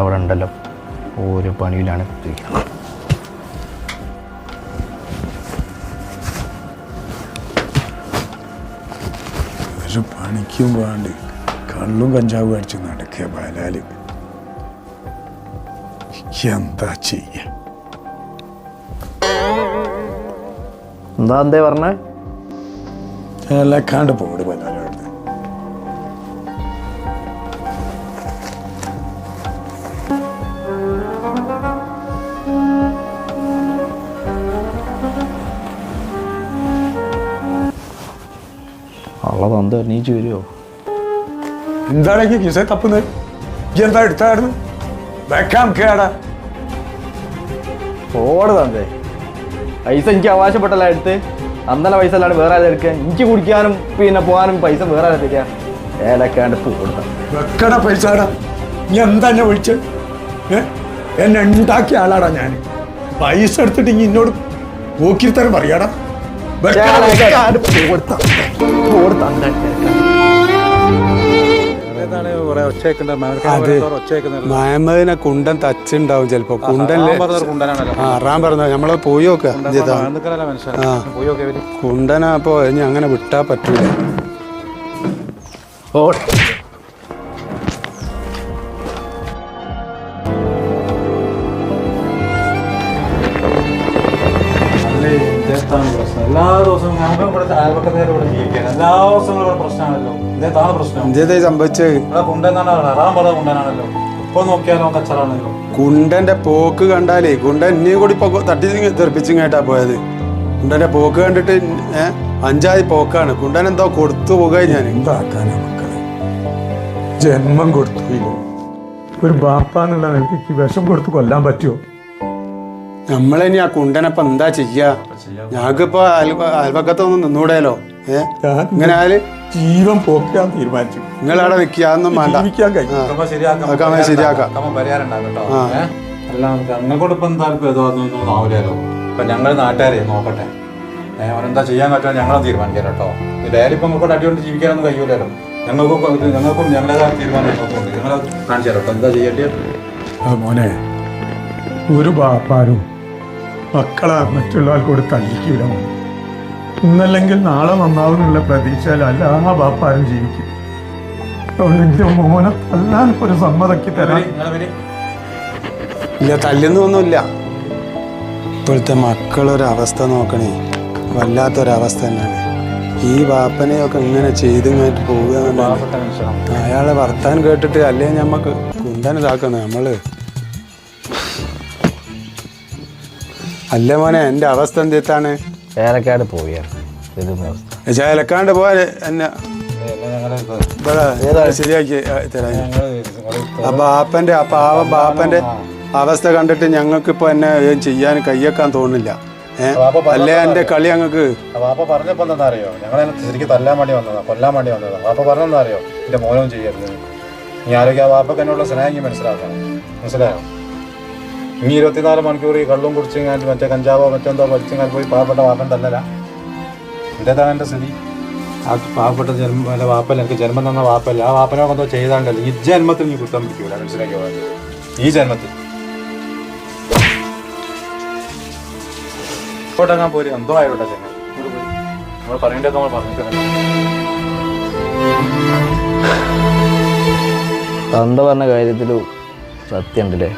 അവിടെ ഉണ്ടല്ലോ. ഓരോ പണിയിലാണ്. ഒരു പണിക്കും വേണ്ടി കള്ളും കഞ്ചാവും അടിച്ച് നടക്കുക ബാലാലി. എന്താ ചെയ്യ? എന്താ എന്തേ പറഞ്ഞേ? എല്ലാം പോട് ബാലാലോട് ഉള്ള തന്ത എണീച്ച് വരുമോ എന്താണെങ്കിൽ കിസ തപ്പുന്നത്? എന്താ എടുത്തായിരുന്നു? വെക്കാം കേടാ. ഓട് തന്തേ. പൈസ എനിക്ക് അവകാശപ്പെട്ടല്ല എടുത്ത്. അന്നലെ പൈസ അല്ലാണ്ട് വേറെ ആരും എടുക്കുക? എനിക്ക് കുടിക്കാനും പിന്നെ പോകാനും പൈസ വേറെ ആരും തരിക ഏലക്കാണ്ട് പോടുത്ത വെക്കട പൈസടാ. നീ എന്താ എന്നെ വിളിച്ച്? എന്നെ ഉണ്ടാക്കിയ ആളാടാ ഞാൻ പൈസ എടുത്തിട്ട് ഇനി എന്നോട് പോക്കിരുത്തരം പറയാടാ. മഹമ്മദിനെ കുണ്ടൻ തച്ചുണ്ടാവും ചിലപ്പോ. കുണ്ടൻ ആ പറഞ്ഞ നമ്മളെ പോയി നോക്ക. കുണ്ടനപ്പോ കുണ്ടന അപ്പൊ ഇനി അങ്ങനെ വിട്ടാ പറ്റൂല. അല്ലേ ഇദ്ദേഹത്താണ് പ്രശ്നം. എല്ലാ ദിവസവും നമുക്ക് ഇവിടെ അയൽപക്കത്തേക്ക് ഇവിടെ ജീവിക്കാൻ എല്ലാ ദിവസവും ഇവിടെ പ്രശ്നമാണല്ലോ. ഇതേതാണ് പ്രശ്നം. ഇതേ സംഭവിച്ചത് ഇവിടെ കുണ്ടെന്നാണ് അറാൻ പറഞ്ഞ കുണ്ടനാണല്ലോ. ഇപ്പൊ നോക്കിയാലോ കച്ചറാണല്ലോ കുണ്ടന്റെ പോക്ക് കണ്ടാലേ കുണ്ടൻ ഇനിയും കൂടി ഇപ്പൊ തട്ടി തെറിപ്പിച്ചും കേട്ടാ പോയത്. കുണ്ടന്റെ പോക്ക് കണ്ടിട്ട് അഞ്ചായി അഞ്ചാതി പോക്കാണ്. കുണ്ടൻ എന്തോ കൊടുത്തു പോകാൻ ഞാൻ എന്താക്കാനാ മക്കളെ? ജന്മം കൊടുത്തില്ല ഒരു ബാപ്പാന്നുള്ള നിലയ്ക്ക് വിഷം കൊടുത്ത് കൊല്ലാൻ പറ്റുമോ? നമ്മളിനി ആ കുണ്ടനപ്പൊ എന്താ ചെയ്യാ? ഞങ്ങൾക്കിപ്പോ അയൽപക്കത്തൊന്നും അയൽവക്കത്തൊന്നും നിന്നൂടെയല്ലോ ഏ? ഇങ്ങനെ ആയാൽ ജീവൻ പോക്കാൻ തീരുമാനിച്ചു. നിങ്ങളവിടെ വെക്കുക അതൊന്നും വേണ്ട. ജീവിക്കാൻ കഴിയും. അതൊക്കെ ശരിയാക്കാം? അല്ല ഞങ്ങൾക്കൂടെ ഇപ്പം താല്പര്യം ഇതൊന്നും ആവില്ലല്ലോ ഇപ്പൊ ഞങ്ങൾ നാട്ടുകാരെ നോക്കട്ടെ. അവരെന്താ ചെയ്യാൻ പറ്റുമോ ഞങ്ങളെ തീരുമാനിക്കാം കേട്ടോ. ഡയറി ഇപ്പം നമുക്ക് അടികൊണ്ട് ജീവിക്കാനൊന്നും കഴിയൂലല്ലോ. ഞങ്ങൾക്കും ഞങ്ങൾക്കും ഞങ്ങളുടേതായ തീരുമാനം ഞങ്ങളെ കാണിച്ചു തരാം കേട്ടോ. എന്താ ചെയ്യേണ്ടത്? മോനെ ഒരു ബാപ്പാരും മക്കളെ മറ്റുള്ളവർ തല്ലിക്കൂല മോനെ. ഇന്നല്ലെങ്കിൽ നാളെ നന്നാവുന്നുള്ള പ്രതീക്ഷയിൽ എല്ലാ ബാപ്പാരും ജീവിക്കും. അതുകൊണ്ട് മോനെ തല്ലാൻ ഒരു സമ്മതക്കി തരാം. ഇല്ല തല്ലുന്നൊന്നുമില്ല. ഇപ്പോഴത്തെ മക്കളൊരവസ്ഥ നോക്കണേ വല്ലാത്തൊരവസ്ഥ തന്നെയാണ്. ഈ വാപ്പനെയൊക്കെ ഇങ്ങനെ ചെയ്തു കഴിഞ്ഞിട്ട് പോവുക അയാളെ വർത്താൻ കേട്ടിട്ട് അല്ലേ ഞമ്മക്ക് ഇതാക്കുന്നത് നമ്മൾ? അല്ല മോനെ എന്റെ അവസ്ഥ എന്താണ് ഏലക്കാട് പോവുകയാണ്. ചേലക്കാണ്ട് പോയാൽ എന്നെ ശരിയാക്കി തരാം. അപ്പൊ ആ ബാപ്പന്റെ ആ പാവ ബാപ്പന്റെ അവസ്ഥ കണ്ടിട്ട് ഞങ്ങൾക്ക് ഇപ്പൊ എന്നെ ചെയ്യാൻ കയ്യേക്കാൻ പറഞ്ഞ അല്ലേ എന്റെ കളി ഞങ്ങൾക്ക് വാപ്പ പറഞ്ഞപ്പോ എന്താ അറിയോ? ഞങ്ങളെ ശരിക്കും തല്ലാൻ വേണ്ടി വന്നതാ കൊല്ലാൻ വേണ്ടി വന്നതാ. വാപ്പ പറഞ്ഞെന്താ അറിയോ? എന്റെ മോനും ചെയ്യരുത്. നീ ആരോഗ്യ വാപ്പക്ക് എന്നോട് സ്നേഹം മനസ്സിലാക്കണം. മനസ്സിലായോ? ഇനി ഇരുപത്തിനാല് മണിക്കൂർ ഈ കള്ളും കുടിച്ചിങ്ങാണ്ട് മറ്റേ കഞ്ചാവോ മറ്റെന്തോ പഠിച്ചിങ്ങാണ്ട് പോയി പാവപ്പെട്ട വാപ്പൻ തന്നല എന്തേതാണ് എന്റെ സ്ഥിതി. ആ പാവപ്പെട്ട ജന്മ അല്ല വാപ്പല്ല എനിക്ക് ജന്മം തന്ന വാപ്പല്ല. ആ വാപ്പനോ എന്തോ ചെയ്താണ്ടല്ല? ഈ ജന്മത്തിൽ നീ കുറ്റം പിടിക്കൂല മനസ്സിലാക്കിയോ? ഈ ജന്മത്തിൽ. ഇങ്ങോട്ടങ്ങാൻ പോരി? എന്തോ ആയിക്കോട്ടെ ചെങ്ങ നമ്മൾ പറയേണ്ടത് നമ്മൾ പറഞ്ഞിട്ട് തന്ത പറഞ്ഞ കാര്യത്തിലും സത്യം ഉണ്ടല്ലേ